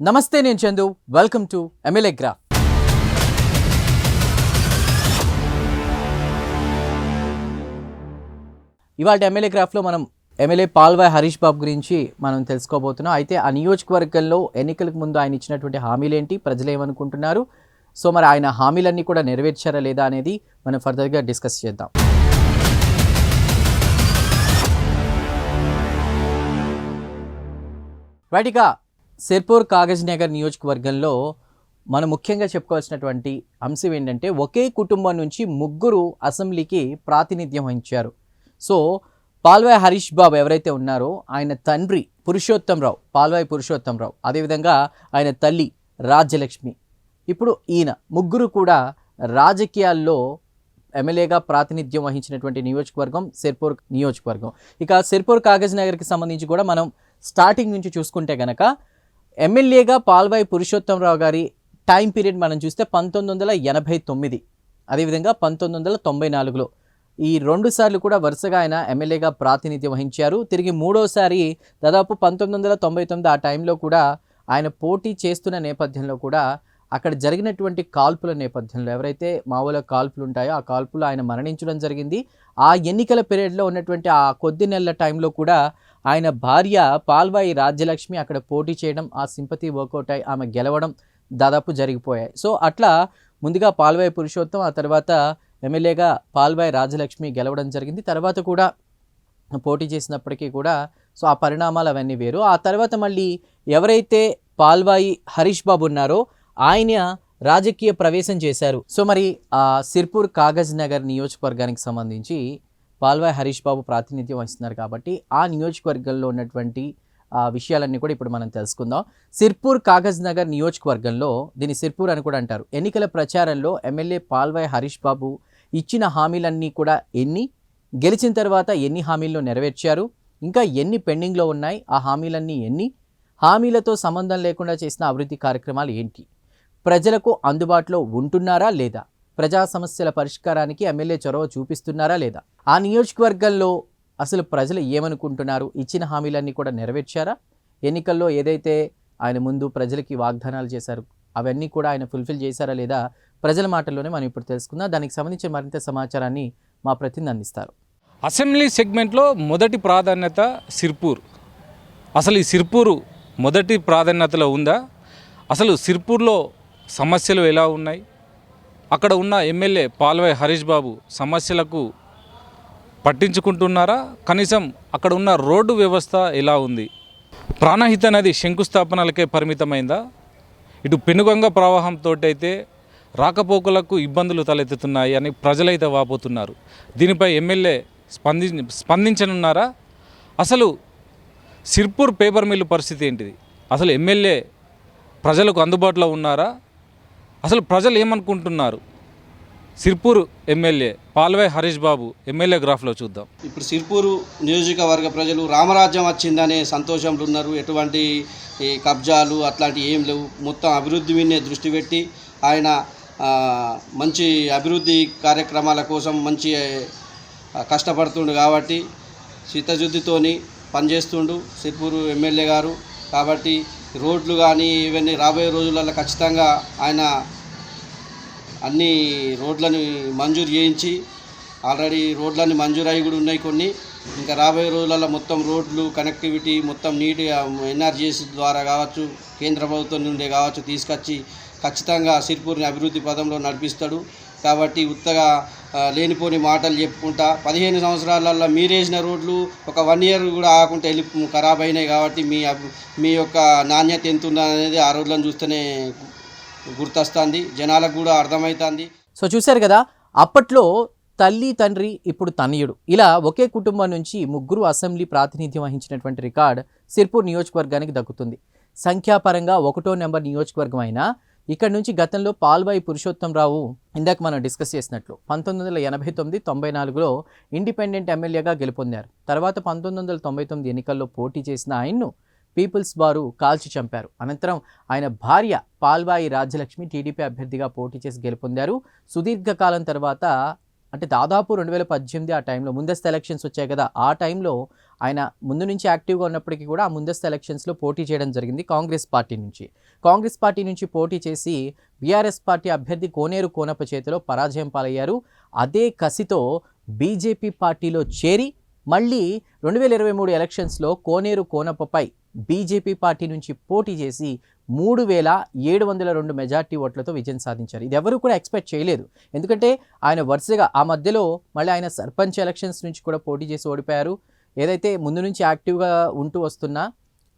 నమస్తే నేను Chandu. Welcome to MLA graph ఇవాళ ఎమ్మెల్యే గ్రాఫ్లో మనం ఎమ్మెల్యే పాల్వాయ్ హరీష్ బాబు గురించి మనం తెలుసుకోబోతున్నాం. అయితే ఆ నియోజకవర్గంలో ఎన్నికలకు ముందు ఆయన ఇచ్చినటువంటి హామీలేంటి? ప్రజలు ఏమనుకుంటున్నారు? సో మరి ఆయన హామీలన్నీ కూడా నెరవేర్చారా లేదా అనేది మనం ఫర్దర్గా డిస్కస్ చేద్దాం. రైట్గా సిర్పూర్ కాగజ్ నగర్ నియోజకవర్గంలో మనం ముఖ్యంగా చెప్పుకోవాల్సినటువంటి అంశం ఏంటంటే ఒకే కుటుంబం నుంచి ముగ్గురు అసెంబ్లీకి ప్రాతినిధ్యం వహించారు. సో పాల్వాయ్ హరీష్ బాబు ఎవరైతే ఉన్నారో ఆయన తండ్రి పురుషోత్తంరావు పాల్వాయ్ పురుషోత్తంరావు. అదేవిధంగా ఆయన తల్లి రాజ్యలక్ష్మి. ఇప్పుడు ఈయన ముగ్గురు కూడా రాజకీయాల్లో ఎమ్మెల్యేగా ప్రాతినిధ్యం వహించినటువంటి నియోజకవర్గం సిర్పూర్ నియోజకవర్గం. ఇక సిర్పూర్ కాగజ్ నగర్కి సంబంధించి కూడా మనం స్టార్టింగ్ నుంచి చూసుకుంటే కనుక ఎమ్మెల్యేగా పాల్వాయి పురుషోత్తంరావు గారి టైం పీరియడ్ మనం చూస్తే పంతొమ్మిది వందల ఎనభై తొమ్మిది. అదేవిధంగా పంతొమ్మిది వందల తొంభై నాలుగులో. ఈ రెండు సార్లు కూడా వరుసగా ఆయన ఎమ్మెల్యేగా ప్రాతినిధ్యం వహించారు. తిరిగి మూడోసారి దాదాపు పంతొమ్మిది వందల తొంభై తొమ్మిది ఆ టైంలో కూడా ఆయన పోటీ చేస్తున్న నేపథ్యంలో కూడా అక్కడ జరిగినటువంటి కాల్పుల నేపథ్యంలో ఎవరైతే మామూలుగా కాల్పులు ఉంటాయో ఆ కాల్పులు ఆయన మరణించడం జరిగింది. ఆ ఎన్నికల పీరియడ్లో ఉన్నటువంటి ఆ కొద్ది నెలల టైంలో కూడా ఆయన భార్య పాల్వాయి రాజ్యలక్ష్మి అక్కడ పోటీ చేయడం ఆ సింపతి వర్కౌట్ అయి ఆమె గెలవడం దాదాపు జరిగిపోయాయి. సో అట్లా ముందుగా పాల్వాయి పురుషోత్తం ఆ తర్వాత ఎమ్మెల్యేగా పాల్వాయి రాజలక్ష్మి గెలవడం జరిగింది. తర్వాత కూడా పోటీ చేసినప్పటికీ కూడా సో ఆ పరిణామాలు అవన్నీ వేరు. ఆ తర్వాత మళ్ళీ ఎవరైతే పాల్వాయి హరీష్ బాబు ఉన్నారో ఆయన రాజకీయ ప్రవేశం చేశారు. సో మరి ఆ సిర్పూర్ కాగజ్ నగర్ నియోజకవర్గానికి సంబంధించి పాల్వాయ్ హరీష్ బాబు ప్రాతినిధ్యం వహిస్తున్నారు కాబట్టి ఆ నియోజకవర్గంలో ఉన్నటువంటి విషయాలన్నీ కూడా ఇప్పుడు మనం తెలుసుకుందాం. సిర్పూర్ కాగజ్ నగర్ నియోజకవర్గంలో దీన్ని సిర్పూర్ అని కూడా అంటారు. ఎన్నికల ప్రచారంలో ఎమ్మెల్యే పాల్వాయ్ హరీష్ బాబు ఇచ్చిన హామీలన్నీ కూడా ఎన్ని గెలిచిన తర్వాత ఎన్ని హామీలను నెరవేర్చారు ఇంకా ఎన్ని పెండింగ్లో ఉన్నాయి ఆ హామీలన్నీ ఎన్ని హామీలతో సంబంధం లేకుండా చేసిన అభివృద్ధి కార్యక్రమాలు ఏంటి ప్రజలకు అందుబాటులో ఉంటున్నారా లేదా ప్రజా సమస్యల పరిష్కారానికి ఎమ్మెల్యే చొరవ చూపిస్తున్నారా లేదా? ఆ నియోజకవర్గంలో అసలు ప్రజలు ఏమనుకుంటున్నారు? ఇచ్చిన హామీలన్నీ కూడా నెరవేర్చారా? ఎన్నికల్లో ఏదైతే ఆయన ముందు ప్రజలకి వాగ్దానాలు చేశారు అవన్నీ కూడా ఆయన ఫుల్ఫిల్ చేశారా లేదా? ప్రజల మాటల్లోనే మనం ఇప్పుడు తెలుసుకుందాం. దానికి సంబంధించిన మరింత సమాచారాన్ని మా ప్రతినిధి అందిస్తారు. అసెంబ్లీ సెగ్మెంట్లో మొదటి ప్రాధాన్యత సిర్పూర్. అసలు ఈ సిర్పూరు మొదటి ప్రాధాన్యతలో ఉందా? అసలు సిర్పూర్లో సమస్యలు ఎలా ఉన్నాయి? అక్కడ ఉన్న ఎమ్మెల్యే పాల్వాయ్ హరీష్ బాబు సమస్యలకు పట్టించుకుంటున్నారా? కనీసం అక్కడ ఉన్న రోడ్డు వ్యవస్థ ఎలా ఉంది? ప్రాణహిత నది శంకుస్థాపనలకే పరిమితమైందా? ఇటు పెనుగంగ ప్రవాహంతో అయితే రాకపోకలకు ఇబ్బందులు తలెత్తుతున్నాయి అని ప్రజలైతే వాపోతున్నారు. దీనిపై ఎమ్మెల్యే స్పంది స్పందించనున్నారా? అసలు సిర్పూర్ పేపర్ మిల్లు పరిస్థితి ఏంటిది? అసలు ఎమ్మెల్యే ప్రజలకు అందుబాటులో ఉన్నారా? అసలు ప్రజలు ఏమనుకుంటున్నారు? సిర్పూర్ ఎమ్మెల్యే పాల్వే హరీష్ బాబు ఎమ్మెల్యే గ్రాఫ్లో చూద్దాం. ఇప్పుడు సిర్పూరు నియోజకవర్గ ప్రజలు రామరాజ్యం వచ్చిందనే సంతోషంలో ఉన్నారు. ఎటువంటి ఈ కబ్జాలు అట్లాంటివి ఏం లేవు. మొత్తం అభివృద్ధి మీదనే దృష్టి పెట్టి ఆయన మంచి అభివృద్ధి కార్యక్రమాల కోసం మంచి కష్టపడుతుండు కాబట్టి చిత్తశుద్ధితోని పనిచేస్తుండు సిర్పూరు ఎమ్మెల్యే గారు. కాబట్టి రోడ్లు కానీ ఇవన్నీ రాబోయే రోజులలో ఖచ్చితంగా ఆయన అన్ని రోడ్లను మంజూరు చేయించి ఆల్రెడీ రోడ్లన్నీ మంజూరు కూడా ఉన్నాయి కొన్ని. ఇంకా రాబోయే రోజులలో మొత్తం రోడ్లు కనెక్టివిటీ మొత్తం నీట్ ఎన్ఆర్జీఎస్ ద్వారా కావచ్చు కేంద్ర ప్రభుత్వం నుండి కావచ్చు తీసుకొచ్చి ఖచ్చితంగా సిర్పూర్ని అభివృద్ధి పదంలో నడిపిస్తాడు. కాబట్టి ఉత్తగా లేనిపోని మాటలు చెప్పుకుంటా పదిహేను సంవత్సరాలలో మీరేసిన రోడ్లు ఒక వన్ ఇయర్ కూడా ఆగకుండా వెళ్ళి ఖరాబ్ అయినాయి కాబట్టి మీ మీ యొక్క నాణ్యత ఎంత ఉందనేది ఆ రోడ్లను చూస్తేనే గుర్తొస్తుంది జనాలకు కూడా అర్థమవుతుంది. సో చూశారు కదా అప్పట్లో తల్లి తండ్రి ఇప్పుడు తనయుడు. ఇలా ఒకే కుటుంబం నుంచి ముగ్గురు అసెంబ్లీ ప్రాతినిధ్యం వహించినటువంటి రికార్డ్ సిర్పూర్ నియోజకవర్గానికి దక్కుతుంది. సంఖ్యాపరంగా ఒకటో నెంబర్ నియోజకవర్గం అయినా ఇక్కడ నుంచి గతంలో పాల్వాయి పురుషోత్తంరావు ఇందాక మనం డిస్కస్ చేసినట్లు పంతొమ్మిది వందల ఎనభై తొమ్మిది తొంభై నాలుగులో ఇండిపెండెంట్ ఎమ్మెల్యేగా గెలుపొందారు. తర్వాత పంతొమ్మిది వందల తొంభై తొమ్మిది ఎన్నికల్లో పోటీ చేసిన ఆయన్ను పీపుల్స్ వారు కాల్చి చంపారు. అనంతరం ఆయన భార్య పాల్బాయి రాజ్యలక్ష్మి టీడీపీ అభ్యర్థిగా పోటీ చేసి గెలుపొందారు. సుదీర్ఘకాలం తర్వాత అంటే దాదాపు రెండు వేల పద్దెనిమిది ఆ టైంలో ముందస్తు ఎలక్షన్స్ వచ్చాయి కదా ఆ టైంలో ఆయన ముందు నుంచి యాక్టివ్గా ఉన్నప్పటికీ కూడా ఆ ముందస్తు ఎలక్షన్స్లో పోటీ చేయడం జరిగింది కాంగ్రెస్ పార్టీ నుంచి. కాంగ్రెస్ పార్టీ నుంచి పోటీ చేసి బీఆర్ఎస్ పార్టీ అభ్యర్థి కోనేరు కోనప్ప చేతిలో పరాజయం పాలయ్యారు. అదే కసితో బీజేపీ పార్టీలో చేరి మళ్ళీ రెండు వేల ఇరవై మూడు ఎలక్షన్స్లో కోనేరు కోనప్పపై బీజేపీ పార్టీ నుంచి పోటీ చేసి మూడు వేల ఏడు వందల రెండు మెజార్టీ ఓట్లతో విజయం సాధించారు. ఇది ఎవరు కూడా ఎక్స్పెక్ట్ చేయలేదు. ఎందుకంటే ఆయన వరుసగా ఆ మధ్యలో మళ్ళీ ఆయన సర్పంచ్ ఎలక్షన్స్ నుంచి కూడా పోటీ చేసి ఓడిపోయారు. ఏదైతే ముందు నుంచి యాక్టివ్గా ఉంటూ వస్తున్నా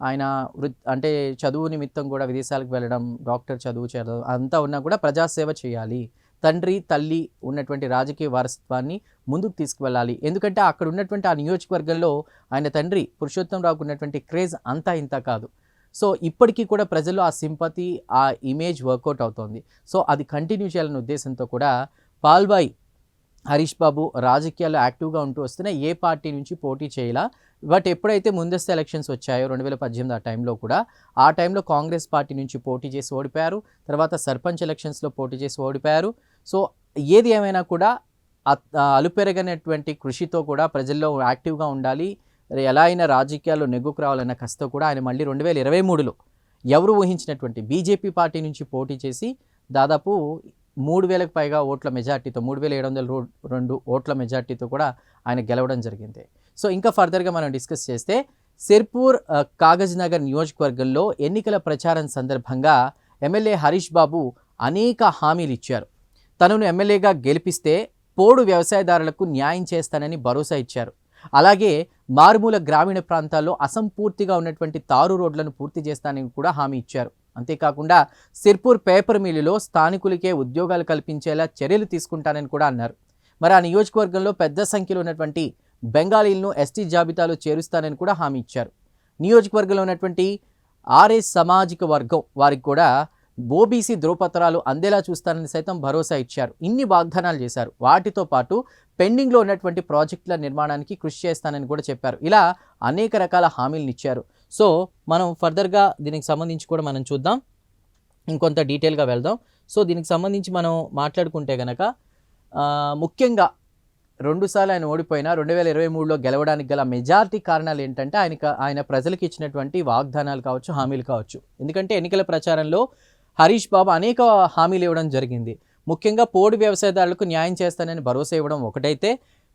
ఆయన వృత్ అంటే చదువు నిమిత్తం కూడా విదేశాలకు వెళ్ళడం డాక్టర్ చదువు చదువు అంతా ఉన్నా కూడా ప్రజాసేవ చేయాలి. తండ్రి తల్లి ఉన్నటువంటి రాజకీయ వారసత్వాన్ని ముందుకు తీసుకువెళ్ళాలి. ఎందుకంటే అక్కడ ఉన్నటువంటి ఆ నియోజకవర్గంలో ఆయన తండ్రి పురుషోత్తం రావుకు ఉన్నటువంటి క్రేజ్ అంతా ఇంత కాదు. సో ఇప్పటికీ కూడా ప్రజల్లో ఆ సింపతి ఆ ఇమేజ్ వర్కౌట్ అవుతోంది. సో అది కంటిన్యూ చేయాలనే ఉద్దేశంతో కూడా పాల్బాయ్ హరీష్ బాబు రాజకీయాల్లో యాక్టివ్గా ఉంటూ వస్తున్న ఏ పార్టీ నుంచి పోటీ చేయాల బట్ ఎప్పుడైతే ముందస్తు ఎలక్షన్స్ వచ్చాయో రెండు వేల పద్దెనిమిది ఆ టైంలో కూడా ఆ టైంలో కాంగ్రెస్ పార్టీ నుంచి పోటీ చేసి ఓడిపోయారు. తర్వాత సర్పంచ్ ఎలక్షన్స్లో పోటీ చేసి ఓడిపోయారు. సో ఏది ఏమైనా కూడా అత్- అలుపెరగనటువంటి కృషితో కూడా ప్రజల్లో యాక్టివ్గా ఉండాలి. ఎలా అయినా రాజకీయాల్లో నెగ్గుకు రావాలన్న కసితో కూడా ఆయన మళ్ళీ రెండు వేల ఇరవై మూడులో ఎవరు ఊహించినటువంటి బీజేపీ పార్టీ నుంచి పోటీ చేసి దాదాపు మూడు వేలకు పైగా ఓట్ల మెజార్టీతో మూడు వేల ఏడు వందల రెండు ఓట్ల మెజార్టీతో కూడా ఆయన గెలవడం జరిగింది. సో ఇంకా ఫర్దర్గా మనం డిస్కస్ చేస్తే సిర్పూర్ కాగజ్ నగర్ నియోజకవర్గంలో ఎన్నికల ప్రచారం సందర్భంగా ఎమ్మెల్యే హరీష్ బాబు అనేక హామీలు ఇచ్చారు. తనను ఎమ్మెల్యేగా గెలిపిస్తే పోడు వ్యవసాయదారులకు న్యాయం చేస్తానని భరోసా ఇచ్చారు. అలాగే మారుమూల గ్రామీణ ప్రాంతాల్లో అసంపూర్తిగా ఉన్నటువంటి తారు రోడ్లను పూర్తి చేస్తానని కూడా హామీ ఇచ్చారు. అంతేకాకుండా సిర్పూర్ పేపర్ మిల్లులో స్థానికులకే ఉద్యోగాలు కల్పించేలా చర్యలు తీసుకుంటానని కూడా అన్నారు. మరి ఆ నియోజకవర్గంలో పెద్ద సంఖ్యలో ఉన్నటువంటి బెంగాలీలను ఎస్టీ జాబితాలో చేరుస్తానని కూడా హామీ ఇచ్చారు. నియోజకవర్గంలో ఉన్నటువంటి ఆర్ఎస్ సామాజిక వర్గం వారికి కూడా ఓబీసీ ధ్రువపత్రాలు అందేలా చూస్తానని సైతం భరోసా ఇచ్చారు. ఇన్ని వాగ్దానాలు చేశారు. వాటితో పాటు పెండింగ్లో ఉన్నటువంటి ప్రాజెక్టుల నిర్మాణానికి కృషి చేస్తానని కూడా చెప్పారు. ఇలా అనేక రకాల హామీలను ఇచ్చారు. సో మనం ఫర్దర్గా దీనికి సంబంధించి కూడా మనం చూద్దాం. ఇంకొంత డీటెయిల్గా వెళ్దాం. సో దీనికి సంబంధించి మనం మాట్లాడుకుంటే కనుక ముఖ్యంగా రెండుసార్లు ఆయన ఓడిపోయినా రెండు వేల ఇరవై మూడులో గెలవడానికి గల మెజారిటీ కారణాలు ఏంటంటే ఆయనకు ఆయన ప్రజలకు ఇచ్చినటువంటి వాగ్దానాలు కావచ్చు హామీలు కావచ్చు. ఎందుకంటే ఎన్నికల ప్రచారంలో హరీష్ బాబు అనేక హామీలు ఇవ్వడం జరిగింది. ముఖ్యంగా పోడు వ్యవసాయదారులకు న్యాయం చేస్తానని భరోసా ఇవ్వడం ఒకటైతే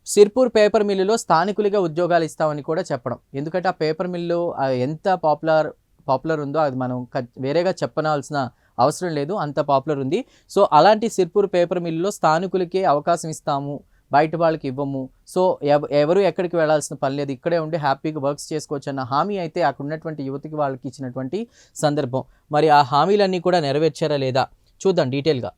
సిర్పూర్ పేపర్ మిల్లులో స్థానికులుగా ఉద్యోగాలు ఇస్తామని కూడా చెప్పడం. ఎందుకంటే ఆ పేపర్ మిల్లు ఎంత పాపులర్ పాపులర్ ఉందో అది మనం వేరేగా చెప్పనాల్సిన అవసరం లేదు అంత పాపులర్ ఉంది. సో అలాంటి సిర్పూర్ పేపర్ మిల్లులో స్థానికులకే అవకాశం ఇస్తాము బయట వాళ్ళకి ఇవ్వము. సో ఎవ- ఎవరు ఎక్కడికి వెళ్ళాల్సిన పని లేదు. ఇక్కడే ఉండి హ్యాపీగా వర్క్స్ చేసుకోవచ్చు అన్న హామీ అయితే అక్కడ ఉన్నటువంటి యువతికి వాళ్ళకి ఇచ్చినటువంటి సందర్భం. మరి ఆ హామీలన్నీ కూడా నెరవేర్చారా లేదా? చూద్దాం డీటెయిల్గా.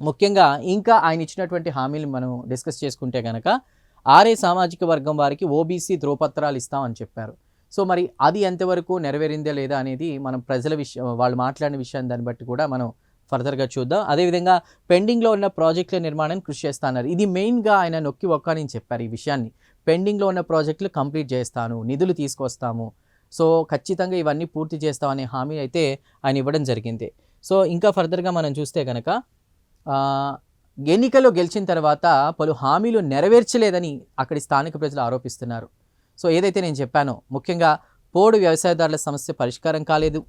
ముఖ్యంగా ఇంకా ఆయన ఇచ్చినటువంటి హామీలు మనం డిస్కస్ చేసుకుంటే కనుక ఆర్ఏ సామాజిక వర్గం వారికి ఓబీసీ ధ్రువపత్రాలు ఇస్తామని చెప్పారు. సో మరి అది ఎంతవరకు నెరవేరిందా లేదా అనేది మనం ప్రజల విషయం వాళ్ళు మాట్లాడిన విషయాన్ని దాన్ని బట్టి కూడా మనం ఫర్దర్గా చూద్దాం. అదేవిధంగా పెండింగ్లో ఉన్న ప్రాజెక్టుల నిర్మాణాన్ని కృషి చేస్తున్నారు ఇది మెయిన్గా ఆయన నొక్కి ఒక్కని చెప్పారు ఈ విషయాన్ని. పెండింగ్లో ఉన్న ప్రాజెక్టులు కంప్లీట్ చేస్తాను నిధులు తీసుకొస్తాము. సో ఖచ్చితంగా ఇవన్నీ పూర్తి చేస్తామనే హామీ అయితే ఆయన ఇవ్వడం జరిగింది. సో ఇంకా ఫర్దర్గా మనం చూస్తే కనుక ఎన్నికల్లో గెలిచిన తర్వాత పలు హామీలు నెరవేర్చలేదని అక్కడి స్థానిక ప్రజలు ఆరోపిస్తున్నారు. సో ఏదైతే నేను చెప్పానో ముఖ్యంగా పోడు వ్యవసాయదారుల సమస్య పరిష్కారం కాలేదు.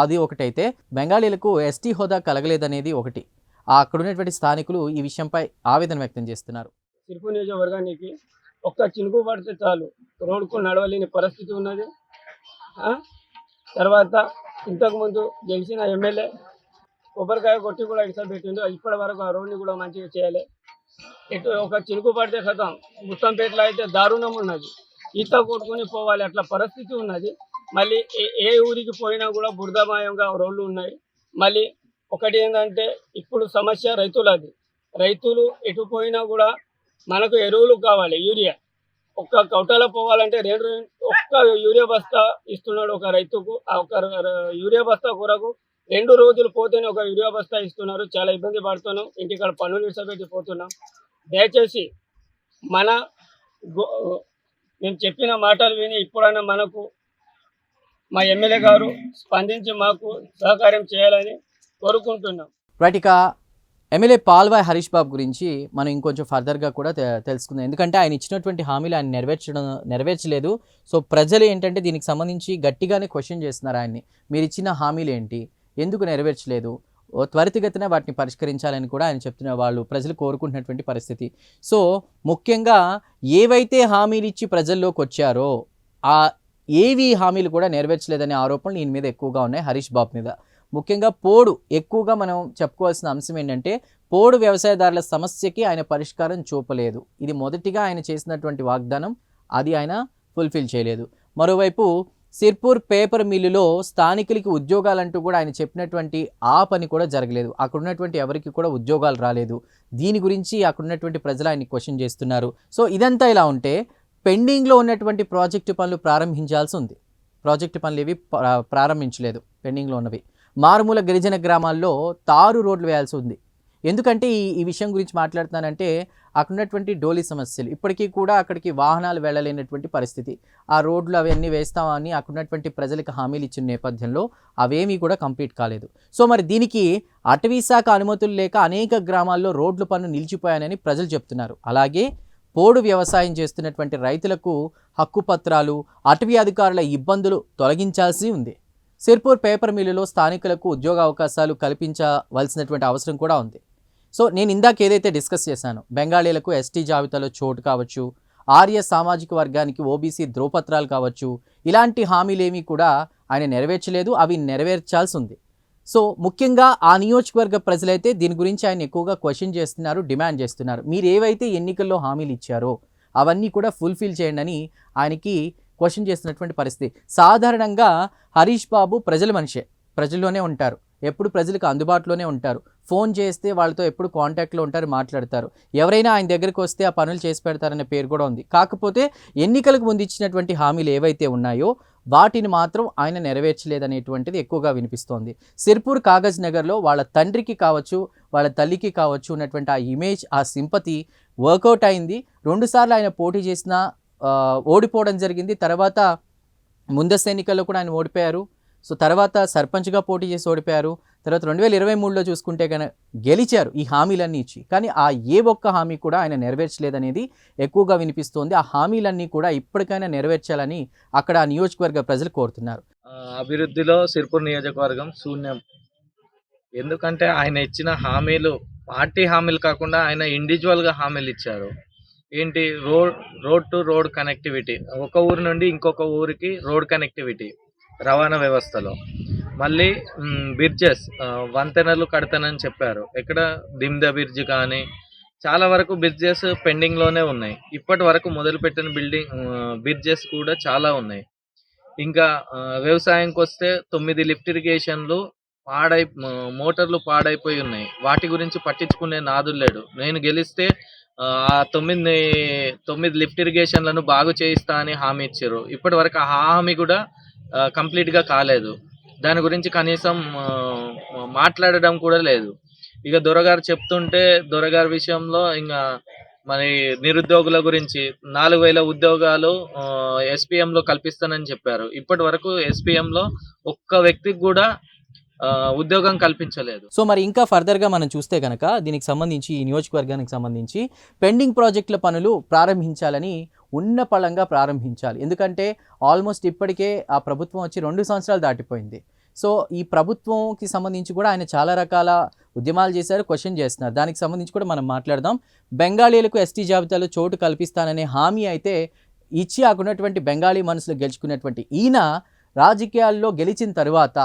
అది ఒకటైతే బెంగాలీలకు ఎస్టీ హోదా కలగలేదనేది ఒకటి. అక్కడ ఉన్నటువంటి స్థానికులు ఈ విషయంపై ఆవేదన వ్యక్తం చేస్తున్నారు. చిరుకు నియోజకవర్గానికి ఒక్క చినుకు పడితే చాలు. రోడ్కు నడవలేని పరిస్థితి ఉన్నది. తర్వాత ఇంతకుముందు గెలిచిన ఎమ్మెల్యే కొబ్బరికాయ కొట్టి కూడా ఇట్లా పెట్టిందో ఇప్పటి వరకు ఆ రోడ్ని కూడా మంచిగా చేయాలి. ఇటు ఒక చినుకు పడితే కథం ముత్తంపేటలో అయితే దారుణం ఉన్నది. ఈత కొట్టుకుని పోవాలి అట్లా పరిస్థితి ఉన్నది. మళ్ళీ ఏ ఏ ఊరికి పోయినా కూడా బురదమాయంగా రోడ్లు ఉన్నాయి. మళ్ళీ ఒకటి ఏంటంటే ఇప్పుడు సమస్య రైతులది. రైతులు ఎటు పోయినా కూడా మనకు ఎరువులు కావాలి యూరియా. ఒక్క కౌటాల పోవాలంటే రెండు ఒక్క యూరియా బస్తా ఇస్తున్నాడు ఒక రైతుకు ఆ ఒక యూరియా బస్తా కొరకు రెండు రోజులు పోతేనే ఒక యూరియా బస్తా ఇస్తున్నారు. చాలా ఇబ్బంది పడుతున్నాం. ఇంటికాడ పనులు ఇసబెట్టి పోతున్నాం. దయచేసి మన గో- మేము చెప్పిన మాటలు విని ఇప్పుడైనా మనకు మా ఎమ్మెల్యే గారు స్పందించి మాకు సహకారం చేయాలని కోరుకుంటున్నాం. రైట్ ఎమ్మెల్యే పాల్వాయ్ హరీష్ బాబు గురించి మనం ఇంకొంచెం ఫర్దర్గా కూడా తెలుసుకుందాం. ఎందుకంటే ఆయన ఇచ్చినటువంటి హామీలు ఆయన నెరవేర్చడం నెరవేర్చలేదు. సో ప్రజలు ఏంటంటే దీనికి సంబంధించి గట్టిగానే క్వశ్చన్ చేస్తున్నారు ఆయన్ని. మీరు ఇచ్చిన హామీలు ఏంటి? ఎందుకు నెరవేర్చలేదు? ఓ త్వరితగతిన వాటిని పరిష్కరించాలని కూడా ఆయన చెప్తున్న వాళ్ళు ప్రజలు కోరుకుంటున్నటువంటి పరిస్థితి. సో ముఖ్యంగా ఏవైతే హామీలు ఇచ్చి ప్రజల్లోకి వచ్చారో ఆ ఏవి హామీలు కూడా నెరవేర్చలేదనే ఆరోపణలు ఈయన మీద ఎక్కువగా ఉన్నాయి హరీష్ బాబు మీద. ముఖ్యంగా పోడు ఎక్కువగా మనం చెప్పుకోవాల్సిన అంశం ఏంటంటే పోడు వ్యవసాయదారుల సమస్యకి ఆయన పరిష్కారం చూపలేదు. ఇది మొదటిగా ఆయన చేసినటువంటి వాగ్దానం అది ఆయన ఫుల్ఫిల్ చేయలేదు. మరోవైపు సిర్పూర్ పేపర్ మిల్లులో స్థానికులకి ఉద్యోగాలంటూ కూడా ఆయన చెప్పినటువంటి ఆ పని కూడా జరగలేదు. అక్కడ ఉన్నటువంటి ఎవరికి కూడా ఉద్యోగాలు రాలేదు. దీని గురించి అక్కడ ఉన్నటువంటి ప్రజలు ఆయన క్వశ్చన్ చేస్తున్నారు. సో ఇదంతా ఇలా ఉంటే పెండింగ్లో ఉన్నటువంటి ప్రాజెక్టు పనులు ప్రారంభించాల్సి ఉంది. ప్రాజెక్టు పనులు ఏవి ప్రారంభించలేదు పెండింగ్లో ఉన్నవి. మారుమూల గిరిజన గ్రామాల్లో తారు రోడ్లు వేయాల్సి ఉంది. ఎందుకంటే ఈ ఈ విషయం గురించి మాట్లాడుతున్నానంటే అక్కడ ఉన్నటువంటి డోలీ సమస్యలు. ఇప్పటికీ కూడా అక్కడికి వాహనాలు వెళ్ళలేనటువంటి పరిస్థితి. ఆ రోడ్లు అవన్నీ వేస్తామని అక్కడ ఉన్నటువంటి ప్రజలకు హామీలు ఇచ్చిన నేపథ్యంలో అవేమీ కూడా కంప్లీట్ కాలేదు. సో మరి దీనికి అటవీ శాఖ అనుమతులు లేక అనేక గ్రామాల్లో రోడ్ల పనులు నిలిచిపోయానని ప్రజలు చెప్తున్నారు. అలాగే పోడు వ్యవసాయం చేస్తున్నటువంటి రైతులకు హక్కు పత్రాలు అటవీ అధికారుల ఇబ్బందులు తొలగించాల్సి ఉంది. సిర్పూర్ పేపర్ మిల్లులో స్థానికులకు ఉద్యోగ అవకాశాలు కల్పించవలసినటువంటి అవసరం కూడా ఉంది. సో నేను ఇందాక ఏదైతే డిస్కస్ చేశాను బెంగాలీలకు ఎస్టీ జాబితాలో చోటు కావచ్చు ఆర్య సామాజిక వర్గానికి ఓబీసీ ధ్రువపత్రాలు కావచ్చు ఇలాంటి హామీలేమీ కూడా ఆయన నెరవేర్చలేదు అవి నెరవేర్చాల్సి ఉంది. సో ముఖ్యంగా ఆ నియోజకవర్గ ప్రజలైతే దీని గురించి ఆయన ఎక్కువగా క్వశ్చన్ చేస్తున్నారు డిమాండ్ చేస్తున్నారు. మీరు ఏవైతే ఎన్నికల్లో హామీలు ఇచ్చారో అవన్నీ కూడా ఫుల్ఫిల్ చేయండి అని ఆయనకి క్వశ్చన్ చేస్తున్నటువంటి పరిస్థితి. సాధారణంగా హరీష్ బాబు ప్రజల మనిషే ప్రజల్లోనే ఉంటారు. ఎప్పుడు ప్రజలకు అందుబాటులోనే ఉంటారు. ఫోన్ చేస్తే వాళ్ళతో ఎప్పుడు కాంటాక్ట్లో ఉంటారు మాట్లాడతారు. ఎవరైనా ఆయన దగ్గరికి వస్తే ఆ పనులు చేసి పెడతారనే పేరు కూడా ఉంది. కాకపోతే ఎన్నికలకు ముందు ఇచ్చినటువంటి హామీలు ఏవైతే ఉన్నాయో వాటిని మాత్రం ఆయన నెరవేర్చలేదనేటువంటిది ఎక్కువగా వినిపిస్తోంది. సిర్పూర్ కాగజ్ నగర్లో వాళ్ళ తండ్రికి కావచ్చు వాళ్ళ తల్లికి కావచ్చు ఉన్నటువంటి ఆ ఇమేజ్ ఆ సింపతి వర్కౌట్ అయింది. రెండుసార్లు ఆయన పోటీ చేసిన ఓడిపోవడం జరిగింది. తర్వాత ముందస్తు ఎన్నికల్లో కూడా ఆయన ఓడిపోయారు. సో తర్వాత సర్పంచ్గా పోటీ చేసి ఓడిపోయారు. తర్వాత రెండు వేల ఇరవై మూడులో చూసుకుంటే కనుక గెలిచారు ఈ హామీలన్నీ ఇచ్చి. కానీ ఆ ఏ ఒక్క హామీ కూడా ఆయన నెరవేర్చలేదనేది ఎక్కువగా వినిపిస్తోంది. ఆ హామీలన్నీ కూడా ఇప్పటికైనా నెరవేర్చాలని అక్కడ ఆ నియోజకవర్గ ప్రజలు కోరుతున్నారు. అభివృద్ధిలో సిర్పూర్ నియోజకవర్గం శూన్యం. ఎందుకంటే ఆయన ఇచ్చిన హామీలు పార్టీ హామీలు కాకుండా ఆయన ఇండివిజువల్గా హామీలు ఇచ్చారు. ఏంటి? Road road to road connectivity ఒక ఊరు నుండి ఇంకొక ఊరికి రోడ్ కనెక్టివిటీ రవాణా వ్యవస్థలో. మళ్ళీ బ్రిడ్జెస్ వంతెనలు కడతానని చెప్పారు. ఎక్కడ? దిమ్ద బ్రిడ్జ్ కానీ చాలా వరకు బ్రిడ్జెస్ పెండింగ్లోనే ఉన్నాయి. ఇప్పటి వరకు మొదలుపెట్టిన బిల్డింగ్ బ్రిడ్జెస్ కూడా చాలా ఉన్నాయి. ఇంకా వ్యవసాయంకి వస్తే తొమ్మిది లిఫ్ట్ ఇరిగేషన్లు పాడై మోటార్లు పాడైపోయి ఉన్నాయి. వాటి గురించి పట్టించుకునే నాదులు లేడు. నేను గెలిస్తే ఆ తొమ్మిది తొమ్మిది లిఫ్ట్ ఇరిగేషన్లను బాగు చేయిస్తా అని హామీ ఇచ్చారు. ఇప్పటి వరకు ఆ హామీ కూడా కంప్లీట్గా కాలేదు. దాని గురించి కనీసం మాట్లాడడం కూడా లేదు. ఇక దొరగారు చెప్తుంటే దొరగారి విషయంలో ఇంకా మరి నిరుద్యోగుల గురించి నాలుగు వేల ఉద్యోగాలు ఎస్పీఎంలో కల్పిస్తానని చెప్పారు. ఇప్పటి వరకు ఎస్పీఎంలో ఒక్క వ్యక్తికి కూడా ఉద్యోగం కల్పించలేదు. సో మరి ఇంకా ఫర్దర్గా మనం చూస్తే కనుక దీనికి సంబంధించి ఈ నియోజకవర్గానికి సంబంధించి పెండింగ్ ప్రాజెక్టుల పనులు ప్రారంభించాలని ఉన్న పళంగా ప్రారంభించాలి. ఎందుకంటే ఆల్మోస్ట్ ఇప్పటికే ఆ ప్రభుత్వం వచ్చి రెండు సంవత్సరాలు దాటిపోయింది. సో ఈ ప్రభుత్వంకి సంబంధించి కూడా ఆయన చాలా రకాల ఉద్యమాలు చేశారు క్వశ్చన్ చేస్తున్నారు. దానికి సంబంధించి కూడా మనం మాట్లాడదాం. బెంగాలీలకు ఎస్టీ జాబితాలో చోటు కల్పిస్తాననే హామీ అయితే ఇచ్చి ఆకున్నటువంటి బెంగాలీ మనసులు గెలుచుకున్నటువంటి ఈయన రాజకీయాల్లో గెలిచిన తర్వాత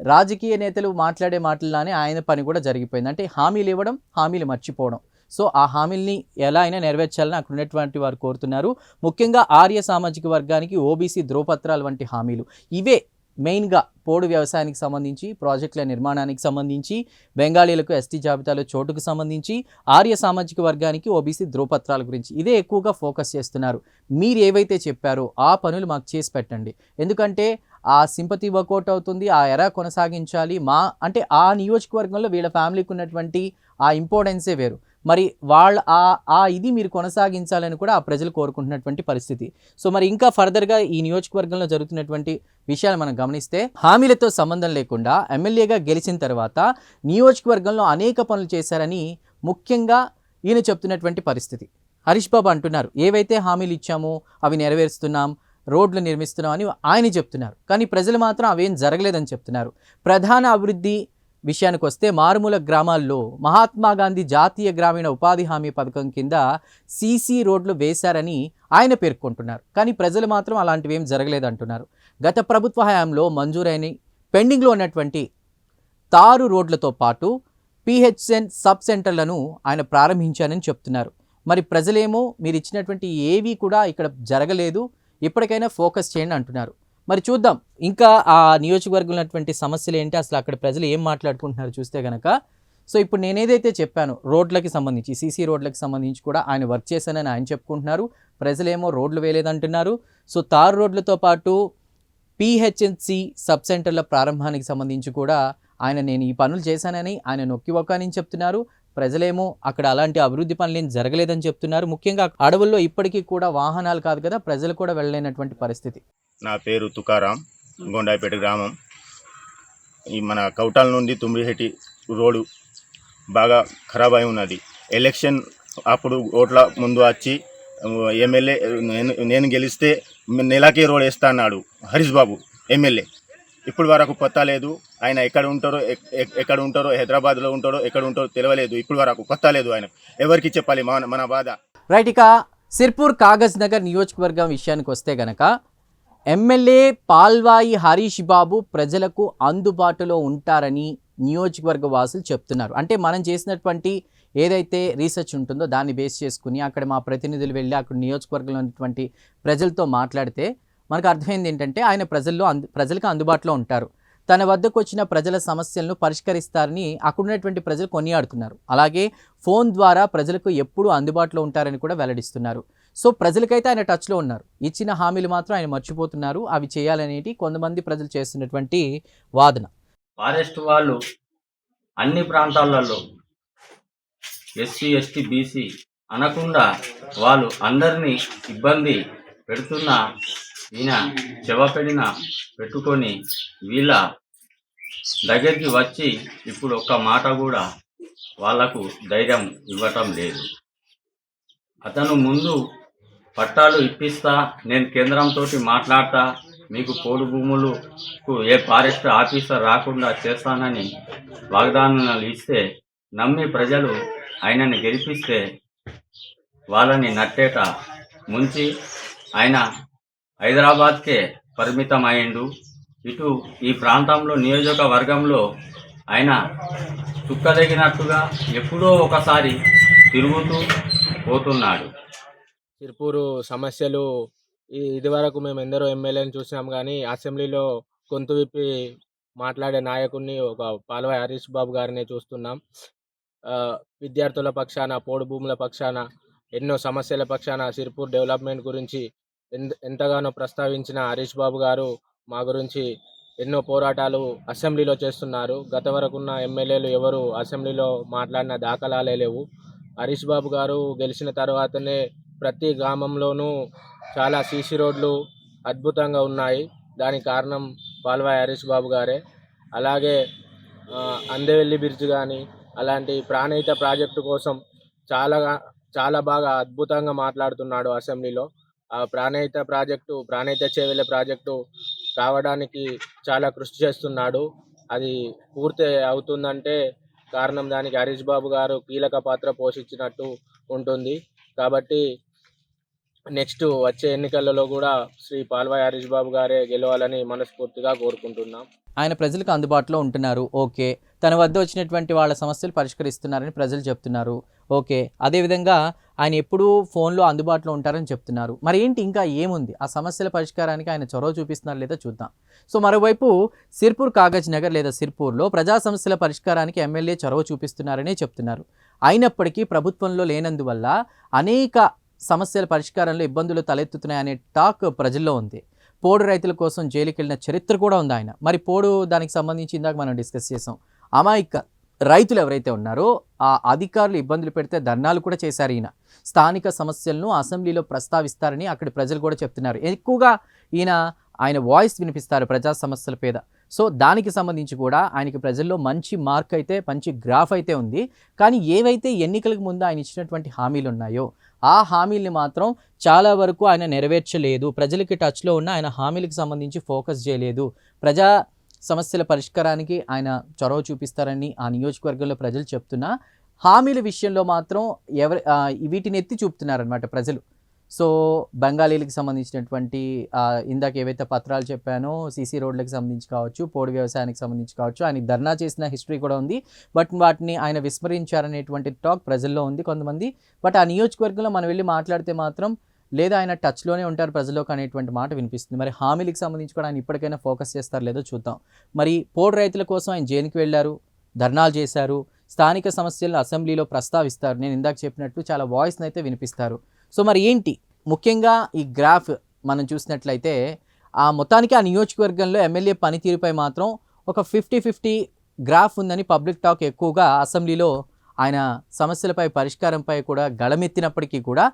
రాజకీయ నేతలు మాట్లాడే మాటల్లానే ఆయన పని కూడా జరిగిపోయింది. అంటే హామీలు ఇవ్వడం హామీలు మర్చిపోవడం. సో ఆ హామీల్ని ఎలా అయినా నెరవేర్చాలని అక్కడ ఉన్నటువంటి వారు కోరుతున్నారు. ముఖ్యంగా ఆర్య సామాజిక వర్గానికి ఓబీసీ ధ్రువపత్రాలు వంటి హామీలు. ఇవే మెయిన్గా పోడు వ్యవసాయానికి సంబంధించి ప్రాజెక్టుల నిర్మాణానికి సంబంధించి బెంగాలీలకు ఎస్టీ జాబితాలో చోటుకు సంబంధించి ఆర్య సామాజిక వర్గానికి ఓబీసీ ధ్రువపత్రాల గురించి ఇదే ఎక్కువగా ఫోకస్ చేస్తున్నారు. మీరు ఏవైతే చెప్పారో ఆ పనులు మాకు చేసి పెట్టండి. ఎందుకంటే ఆ సింపతి వర్కౌట్ అవుతుంది ఆ ఎరా కొనసాగించాలి మా అంటే ఆ నియోజకవర్గంలో వీళ్ళ ఫ్యామిలీకి ఉన్నటువంటి ఆ ఇంపార్టెన్సే వేరు. మరి వాళ్ళ ఆ ఆ ఇది మీరు కొనసాగించాలని కూడా ఆ ప్రజలు కోరుకుంటున్నటువంటి పరిస్థితి. సో మరి ఇంకా ఫర్దర్గా ఈ నియోజకవర్గంలో జరుగుతున్నటువంటి విషయాలు మనం గమనిస్తే హామీలతో సంబంధం లేకుండా ఎమ్మెల్యేగా గెలిచిన తర్వాత నియోజకవర్గంలో అనేక పనులు చేశారని ముఖ్యంగా ఈయన చెప్తున్నటువంటి పరిస్థితి. హరీష్ బాబు అంటున్నారు ఏవైతే హామీలు ఇచ్చామో అవి నెరవేరుస్తున్నాం రోడ్లు నిర్మిస్తున్నాం అని ఆయన చెప్తున్నారు. కానీ ప్రజలు మాత్రం అవేం జరగలేదని చెప్తున్నారు. ప్రధాన అభివృద్ధి విషయానికి వస్తే మారుమూల గ్రామాల్లో మహాత్మా గాంధీ జాతీయ గ్రామీణ ఉపాధి హామీ పథకం కింద సీసీ రోడ్లు వేశారని ఆయన పేర్కొంటున్నారు. కానీ ప్రజలు మాత్రం అలాంటివి ఏం జరగలేదంటున్నారు. గత ప్రభుత్వ హయాంలో మంజూరైన పెండింగ్లో ఉన్నటువంటి తారు రోడ్లతో పాటు పిహెచ్ఎన్ సబ్ సెంటర్లను ఆయన ప్రారంభించానని చెప్తున్నారు. మరి ప్రజలేమో మీరు ఇచ్చినటువంటి ఏవి కూడా ఇక్కడ జరగలేదు. ఇప్పటికైనా ఫోకస్ చేయండి అంటున్నారు. మరి చూద్దాం. ఇంకా ఆ నియోజకవర్గంలో ఉన్నటువంటి సమస్యలు ఏంటి? అసలు అక్కడ ప్రజలు ఏం మాట్లాడుకుంటున్నారు చూస్తే కనుక సో ఇప్పుడు నేను ఏదైతే చెప్పాను రోడ్లకి సంబంధించి సీసీ రోడ్లకి సంబంధించి కూడా ఆయన వర్క్ చేశానని ఆయన చెప్పుకుంటున్నారు. ప్రజలేమో రోడ్లు వేయలేదంటున్నారు. సో తారు రోడ్లతో పాటు పిహెచ్ఎన్సి సబ్ సెంటర్ల ప్రారంభానికి సంబంధించి కూడా ఆయన నేను ఈ పనులు చేశానని ఆయన నొక్కి ఒక్కని చెప్తున్నారు. ప్రజలేమో అక్కడ అలాంటి అభివృద్ధి పనులు ఏం జరగలేదని చెప్తున్నారు. ముఖ్యంగా అడవుల్లో ఇప్పటికీ కూడా వాహనాలు కాదు కదా ప్రజలు కూడా వెళ్ళలేనటువంటి పరిస్థితి. నా పేరు తుకారాం గొండాయిపేట గ్రామం. ఈ మన కౌటాల నుండి తుమ్మిడిహెట్టి రోడ్డు బాగా ఖరాబ్ అయి ఉన్నది. ఎలక్షన్ అప్పుడు ఓట్ల ముందు వచ్చి ఎమ్మెల్యే నేను నేను గెలిస్తే నెలకే రోడ్ వేస్తా అన్నాడు హరీష్ బాబు ఎమ్మెల్యే. ఇప్పుడు వరకు కొత్త లేదు. ఆయన ఎక్కడ ఉంటారో ఎక్- ఎక్కడ ఉంటారో హైదరాబాద్లో ఉంటారో ఎక్కడ ఉంటారో తెలియలేదు ఇప్పుడు వరకు కొత్త లేదు ఆయన. ఎవరికి చెప్పాలి మన మన బాధ? రైట్ ఇక సిర్పూర్ కాగజ్ నగర్ నియోజకవర్గం విషయానికి వస్తే గనక ఎమ్మెల్యే పాల్వాయి హరీష్ బాబు ప్రజలకు అందుబాటులో ఉంటారని నియోజకవర్గ వాసులు చెప్తున్నారు. అంటే మనం చేసినటువంటి ఏదైతే రీసెర్చ్ ఉంటుందో దాన్ని బేస్ చేసుకుని అక్కడ మా ప్రతినిధులు వెళ్ళి అక్కడ నియోజకవర్గంలో ఉన్నటువంటి ప్రజలతో మాట్లాడితే మనకు అర్థమైంది ఏంటంటే ఆయన ప్రజల్లో అందు ప్రజలకు అందుబాటులో ఉంటారు. తన వద్దకు వచ్చిన ప్రజల సమస్యలను పరిష్కరిస్తారని అక్కడ ఉన్నటువంటి ప్రజలు కొనియాడుతున్నారు. అలాగే ఫోన్ ద్వారా ప్రజలకు ఎప్పుడూ అందుబాటులో ఉంటారని కూడా వెల్లడిస్తున్నారు. సో ప్రజలకైతే ఆయన టచ్లో ఉన్నారు. ఇచ్చిన హామీలు మాత్రం ఆయన మర్చిపోతున్నారు. అవి చేయాలనేటి కొంతమంది ప్రజలు చేస్తున్నటువంటి వాదన. ఫారెస్ట్ వాళ్ళు అన్ని ప్రాంతాలలో ఎస్సీ ఎస్టీ బీసీ అనకుండా వాళ్ళు అందరినీ ఇబ్బంది పెడుతున్న ఈయన చెవపెడిన పెట్టుకొని వీళ్ళ దగ్గరికి వచ్చి ఇప్పుడు ఒక్క మాట కూడా వాళ్ళకు ధైర్యం ఇవ్వటం లేదు. అతను ముందు పట్టాలు ఇప్పిస్తా నేను కేంద్రంతో మాట్లాడతా మీకు పోడు భూములకు ఏ ఫారెస్ట్ ఆఫీసర్ రాకుండా చేస్తానని వాగ్దానాలు ఇస్తే నమ్మి ప్రజలు ఆయనని గెలిపిస్తే వాళ్ళని నట్టేట ముంచి ఆయన హైదరాబాద్కే పరిమితం అయిండు ఇటు ఈ ప్రాంతంలో నియోజకవర్గంలో ఆయన చుక్కదగినట్టుగా ఎప్పుడో ఒకసారి తిరుగుతూ పోతున్నాడు. సిర్పూరు సమస్యలు ఈ ఇదివరకు మేము ఎందరో ఎమ్మెల్యేని చూసినాం కానీ అసెంబ్లీలో గొంతు విప్పి మాట్లాడే నాయకుడిని ఒక పాల్వాయి హరీష్ బాబు గారిని చూస్తున్నాం. విద్యార్థుల పక్షాన పోడు భూముల పక్షాన ఎన్నో సమస్యల పక్షాన సిర్పూర్ డెవలప్మెంట్ గురించి ఎంతగానో ప్రస్తావించిన హరీష్ బాబు గారు మా గురించి ఎన్నో పోరాటాలు అసెంబ్లీలో చేస్తున్నారు. గత వరకున్న ఎమ్మెల్యేలు ఎవరు అసెంబ్లీలో మాట్లాడిన దాఖలాలే లేవు. హరీష్ బాబు గారు గెలిచిన తర్వాతనే ప్రతి గ్రామంలోనూ చాలా సీసీ రోడ్లు అద్భుతంగా ఉన్నాయి. దానికి కారణం పాల్వాయి హరీష్ బాబు గారే. అలాగే అందెవెల్లి బ్రిడ్జ్ కానీ అలాంటి ప్రాణహిత ప్రాజెక్టు కోసం చాలా చాలా బాగా అద్భుతంగా మాట్లాడుతున్నాడు అసెంబ్లీలో. ఆ ప్రాణహిత ప్రాజెక్టు ప్రాణహిత చేవెళ్ళ ప్రాజెక్టు కావడానికి చాలా కృషి చేస్తున్నాడు. అది పూర్తి అవుతుందంటే కారణం దానికి హరీష్ బాబు గారు కీలక పాత్ర పోషించినట్టు ఉంటుంది. కాబట్టి నెక్స్ట్ వచ్చే ఎన్నికలలో కూడా శ్రీ పాల్వాయి హరీష్ బాబు గారే గెలవాలని మనస్ఫూర్తిగా కోరుకుంటున్నాం. ఆయన ప్రజలకు అందుబాటులో ఉంటున్నారు. ఓకే. తన వద్ద వచ్చినటువంటి వాళ్ళ సమస్యలు పరిష్కరిస్తున్నారని ప్రజలు చెప్తున్నారు. ఓకే. అదేవిధంగా ఆయన ఎప్పుడూ ఫోన్లో అందుబాటులో ఉంటారని చెప్తున్నారు. మరి ఏంటి ఇంకా ఏముంది? ఆ సమస్యల పరిష్కారానికి ఆయన చొరవ చూపిస్తున్నారు లేదా చూద్దాం. సో మరోవైపు సిర్పూర్ కాగజ్ నగర్ లేదా సిర్పూర్లో ప్రజా సమస్యల పరిష్కారానికి ఎమ్మెల్యే చొరవ చూపిస్తున్నారనే చెప్తున్నారు. అయినప్పటికీ ప్రభుత్వంలో లేనందువల్ల అనేక సమస్యల పరిష్కారంలో ఇబ్బందులు తలెత్తుతున్నాయనే టాక్ ప్రజల్లో ఉంది. పోడు రైతుల కోసం జైలుకి వెళ్ళిన చరిత్ర కూడా ఉంది ఆయన. మరి పోడు దానికి సంబంధించి ఇందాక మనం డిస్కస్ చేసాం. అమాయక రైతులు ఎవరైతే ఉన్నారో ఆ అధికారులు ఇబ్బందులు పెడితే ధర్నాలు కూడా చేశారు ఈయన. స్థానిక సమస్యలను అసెంబ్లీలో ప్రస్తావిస్తారని అక్కడి ప్రజలు కూడా చెప్తున్నారు. ఎక్కువగా ఈయన ఆయన వాయిస్ వినిపిస్తారు ప్రజా సమస్యల పేద. సో దానికి సంబంధించి కూడా ఆయనకి ప్రజల్లో మంచి మార్క్ అయితే మంచి గ్రాఫ్ అయితే ఉంది. కానీ ఏవైతే ఎన్నికలకు ముందు ఆయన ఇచ్చినటువంటి హామీలు ఉన్నాయో ఆ హామీల్ని మాత్రం చాలా వరకు ఆయన నెరవేర్చలేదు. ప్రజలకి టచ్లో ఉన్న ఆయన హామీలకు సంబంధించి ఫోకస్ చేయలేదు. ప్రజా సమస్యల పరిష్కారానికి ఆయన చొరవ చూపిస్తారని ఆ నియోజకవర్గంలో ప్రజలు చెప్తున్నా హామీల విషయంలో మాత్రం ఎవరి వీటిని ఎత్తి చూపుతున్నారనమాట ప్రజలు. సో బెంగాలీలకు సంబంధించినటువంటి ఇందాక ఏవైతే పత్రాలు చెప్పానో సీసీ రోడ్లకు సంబంధించి కావచ్చు పోడు వ్యవసాయానికి సంబంధించి కావచ్చు ఆయన ధర్నా చేసిన హిస్టరీ కూడా ఉంది. బట్ వాటిని ఆయన విస్మరించారనేటువంటి టాక్ ప్రజల్లో ఉంది కొంతమంది. బట్ ఆ నియోజకవర్గంలో మనం వెళ్ళి మాట్లాడితే మాత్రం లేదా ఆయన టచ్లోనే ఉంటారు ప్రజల్లోకి అనేటువంటి మాట వినిపిస్తుంది. మరి హామీలకు సంబంధించి కూడా ఆయన ఇప్పటికైనా ఫోకస్ చేస్తారు లేదో చూద్దాం. మరి పోడు రైతుల కోసం ఆయన జైలుకి వెళ్ళారు ధర్నాలు చేశారు స్థానిక సమస్యలను అసెంబ్లీలో ప్రస్తావిస్తారు. నేను ఇందాక చెప్పినట్టు చాలా వాయిస్ని అయితే వినిపిస్తారు. సో మరి ఏంటి? ముఖ్యంగా ఈ గ్రాఫ్ మనం చూసినట్లయితే ఆ మొత్తానికి ఆ నియోజకవర్గంలో ఎమ్మెల్యే పనితీరుపై మాత్రం ఒక ఫిఫ్టీ ఫిఫ్టీ గ్రాఫ్ ఉందని పబ్లిక్ టాక్ ఎక్కువగా అసెంబ్లీలో ఆయన సమస్యలపై పరిష్కారంపై కూడా గళమెత్తినప్పటికీ కూడా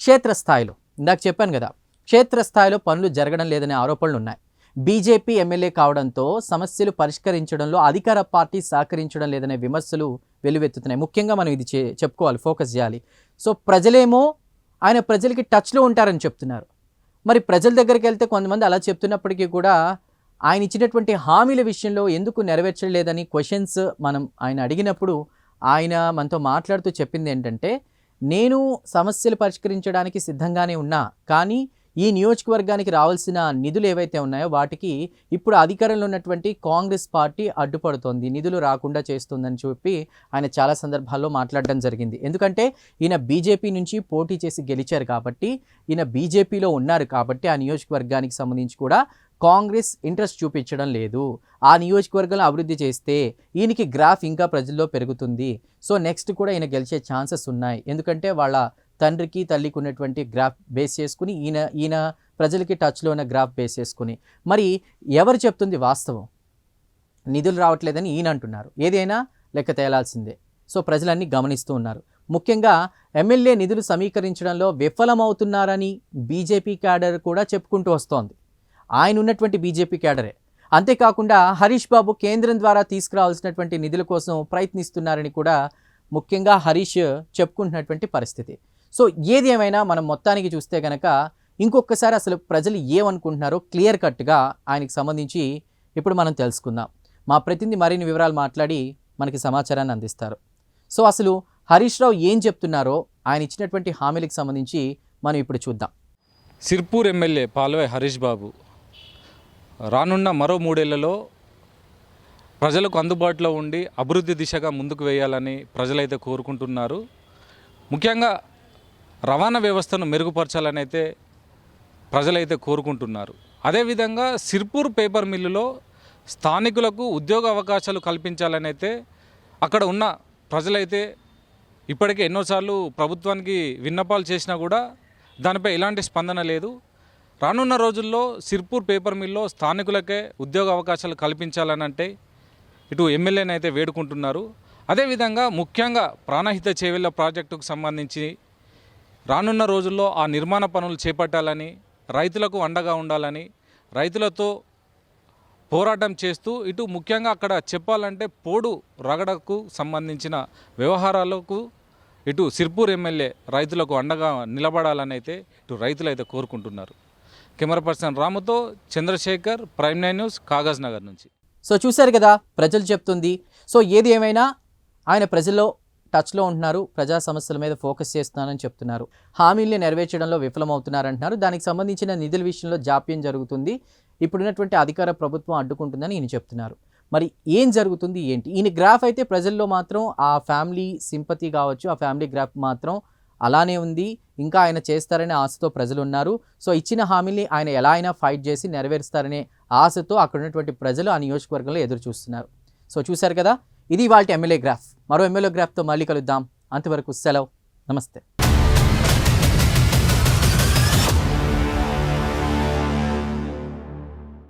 క్షేత్రస్థాయిలో ఇందాక చెప్పాను కదా క్షేత్రస్థాయిలో పనులు జరగడం లేదనే ఆరోపణలు ఉన్నాయి. బీజేపీ ఎమ్మెల్యే కావడంతో సమస్యలు పరిష్కరించడంలో అధికార పార్టీ సహకరించడం లేదనే విమర్శలు వెల్లువెత్తుతున్నాయి. ముఖ్యంగా మనం ఇది చెప్పుకోవాలి ఫోకస్ చేయాలి. సో ప్రజలేమో ఆయన ప్రజలకి టచ్లో ఉంటారని చెప్తున్నారు. మరి ప్రజల దగ్గరికి వెళ్తే కొంతమంది అలా చెప్తున్నప్పటికీ కూడా ఆయన ఇచ్చినటువంటి హామీల విషయంలో ఎందుకు నెరవేర్చలేదని క్వశ్చన్స్ మనం ఆయన అడిగినప్పుడు ఆయన మనతో మాట్లాడుతూ చెప్పింది ఏంటంటే నేను సమస్యలు పరిష్కరించడానికి సిద్ధంగానే ఉన్నా కానీ ఈ నియోజకవర్గానికి రావాల్సిన నిధులు ఏవైతే ఉన్నాయో వాటికి ఇప్పుడు అధికారంలో ఉన్నటువంటి కాంగ్రెస్ పార్టీ అడ్డుపడుతోంది. నిధులు రాకుండా చేస్తుందని చెప్పి ఆయన చాలా సందర్భాల్లో మాట్లాడడం జరిగింది. ఎందుకంటే ఈయన బీజేపీ నుంచి పోటీ చేసి గెలిచారు కాబట్టి ఈయన బీజేపీలో ఉన్నారు కాబట్టి ఆ నియోజకవర్గానికి సంబంధించి కూడా కాంగ్రెస్ ఇంట్రెస్ట్ చూపించడం లేదు. ఆ నియోజకవర్గంలో అభివృద్ధి చేస్తే ఈయనకి గ్రాఫ్ ఇంకా ప్రజల్లో పెరుగుతుంది. సో నెక్స్ట్ కూడా ఈయన గెలిచే ఛాన్సెస్ ఉన్నాయి. ఎందుకంటే వాళ్ళ తండ్రికి తల్లికి ఉన్నటువంటి గ్రాఫ్ బేస్ చేసుకుని ఈయన ఈయన ప్రజలకి టచ్లో ఉన్న గ్రాఫ్ బేస్ చేసుకుని. మరి ఎవరు చెప్తుంది వాస్తవం? నిధులు రావట్లేదని ఈయన అంటున్నారు. ఏదైనా లెక్క తేలాల్సిందే. సో ప్రజలన్నీ గమనిస్తూ ఉన్నారు. ముఖ్యంగా ఎమ్మెల్యే నిధులు సమీకరించడంలో విఫలమవుతున్నారని బీజేపీ క్యాడర్ కూడా చెప్పుకుంటూ వస్తోంది. ఆయన ఉన్నటువంటి బీజేపీ క్యాడరే. అంతేకాకుండా హరీష్ బాబు కేంద్రం ద్వారా తీసుకురావాల్సినటువంటి నిధుల కోసం ప్రయత్నిస్తున్నారని కూడా ముఖ్యంగా హరీష్ చెప్పుకుంటున్నటువంటి పరిస్థితి. సో ఏది ఏమైనా మనం మొత్తానికి చూస్తే కనుక ఇంకొకసారి అసలు ప్రజలు ఏమనుకుంటున్నారో క్లియర్ కట్గా ఆయనకి సంబంధించి ఇప్పుడు మనం తెలుసుకుందాం. మా ప్రతినిధి మరిన్ని వివరాలు మాట్లాడి మనకి సమాచారాన్ని అందిస్తారు. సో అసలు హరీష్ రావు ఏం చెప్తున్నారో ఆయన ఇచ్చినటువంటి హామీలకు సంబంధించి మనం ఇప్పుడు చూద్దాం. సిర్పూర్ ఎమ్మెల్యే పాల్వై హరీష్ బాబు రానున్న మరో మూడేళ్ళలో ప్రజలకు అందుబాటులో ఉండి అభివృద్ధి దిశగా ముందుకు వేయాలని ప్రజలైతే కోరుకుంటున్నారు. ముఖ్యంగా రవాణా వ్యవస్థను మెరుగుపరచాలని అయితే ప్రజలైతే కోరుకుంటున్నారు. అదేవిధంగా సిర్పూర్ పేపర్ మిల్లులో స్థానికులకు ఉద్యోగ అవకాశాలు కల్పించాలని అయితే అక్కడ ఉన్న ప్రజలైతే ఇప్పటికే ఎన్నోసార్లు ప్రభుత్వానికి విన్నపాలు చేసినా కూడా దానిపై ఎలాంటి స్పందన లేదు. రానున్న రోజుల్లో సిర్పూర్ పేపర్ మిల్లో స్థానికులకే ఉద్యోగ అవకాశాలు కల్పించాలని అంటే ఇటు ఎమ్మెల్యేనైతే అయితే వేడుకుంటున్నారు అదేవిధంగా ముఖ్యంగా ప్రాణహిత చేవెళ్ళ ప్రాజెక్టుకు సంబంధించి రానున్న రోజుల్లో ఆ నిర్మాణ పనులు చేపట్టాలని రైతులకు అండగా ఉండాలని రైతులతో పోరాటం చేస్తూ ఇటు ముఖ్యంగా అక్కడ చెప్పాలంటే పోడు రగడకు సంబంధించిన వ్యవహారాలకు ఇటు సిర్పూర్ ఎమ్మెల్యే రైతులకు అండగా నిలబడాలని అయితే ఇటు రైతులు అయితే కోరుకుంటున్నారు. Camera person రాముతో Chandrashekar Prime Nine News Kagaz Nagar నుంచి. సో చూశారు కదా ప్రజలు చెప్తుంది. సో ఏది ఏమైనా ఆయన ప్రజల్లో టచ్లో ఉంటున్నారు ప్రజా సమస్యల మీద ఫోకస్ చేస్తున్నారని చెప్తున్నారు. హామీల్ని నెరవేర్చడంలో విఫలమవుతున్నారంటున్నారు. దానికి సంబంధించిన నిధుల విషయంలో జాప్యం జరుగుతుంది. ఇప్పుడున్నటువంటి అధికార ప్రభుత్వం అడ్డుకుంటుందని ఈయన చెప్తున్నారు. మరి ఏం జరుగుతుంది ఏంటి? ఈయన గ్రాఫ్ అయితే ప్రజల్లో మాత్రం ఆ ఫ్యామిలీ సింపతి కావచ్చు ఆ ఫ్యామిలీ గ్రాఫ్ మాత్రం అలానే ఉంది. ఇంకా ఆయన చేస్తారనే ఆశతో ప్రజలు ఉన్నారు సో ఇచ్చిన హామీని ఆయన ఎలా అయినా ఫైట్ చేసి నెరవేరుస్తారనే ఆశతో అక్కడ ఉన్నటువంటి ప్రజలు ఆ నియోజకవర్గంలో ఎదురు చూస్తున్నారు సో చూశారు కదా? ఇది వాళ్ళ ఎమ్మెల్యే గ్రాఫ్. మరో ఎమ్మెల్యే గ్రాఫ్తో మళ్ళీ కలుద్దాం. అంతవరకు సెలవు. నమస్తే.